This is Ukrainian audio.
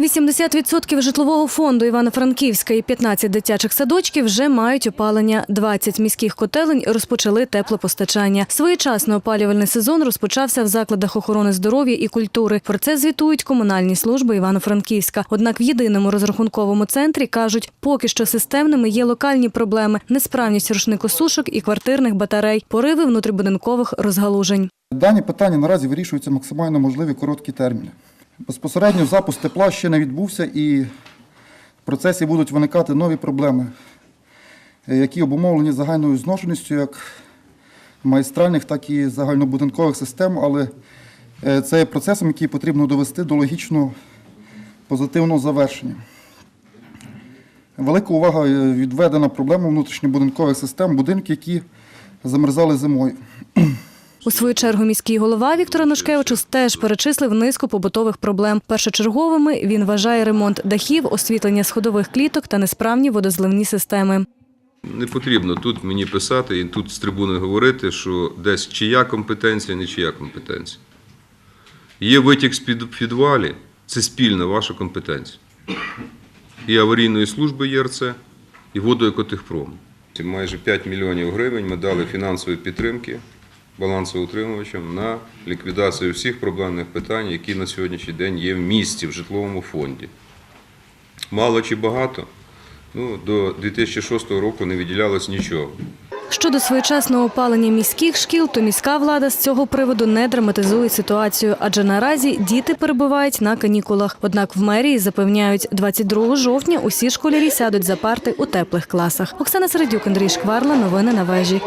80% житлового фонду Івано-Франківська і 15 дитячих садочків вже мають опалення. 20 міських котелень розпочали теплопостачання. Своєчасно опалювальний сезон розпочався в закладах охорони здоров'я і культури. Про це звітують комунальні служби Івано-Франківська. Однак в єдиному розрахунковому центрі кажуть, поки що системними є локальні проблеми: несправність рушникосушок і квартирних батарей, пориви внутрібудинкових розгалужень. Дані питання наразі вирішуються максимально можливі короткі терміни. Безпосередньо запуск тепла ще не відбувся і в процесі будуть виникати нові проблеми, е, які обумовлені загальною зношеністю як майстральних, так і загальнобудинкових систем, але е, це є процесом, який потрібно довести до логічного позитивного завершення. Велика увага е, відведена проблемам внутрішньобудинкових систем, будинків, які замерзали зимою. У свою чергу міський голова Віктор Анушкевичус теж перечислив низку побутових проблем. Першочерговими він вважає ремонт дахів, освітлення сходових кліток та несправні водозливні системи. Не потрібно тут мені писати і тут з трибуни говорити, що десь чия компетенція, не чия компетенція. Є витік з під підвалі, це спільна ваша компетенція. І аварійної служби ЄРЦ, і водоекотехпрому. Майже 5 мільйонів гривень ми дали фінансової підтримки балансоутримувачам на ліквідацію всіх проблемних питань, які на сьогоднішній день є в місті, в житловому фонді. Мало чи багато? Ну, до 2006 року не виділялось нічого. Щодо своєчасного опалення міських шкіл, то міська влада з цього приводу не драматизує ситуацію, адже наразі діти перебувають на канікулах. Однак в мерії запевняють, 22 жовтня усі школярі сядуть за парти у теплих класах. Оксана Середюк, Андрій Шкварла. Новини на вежі.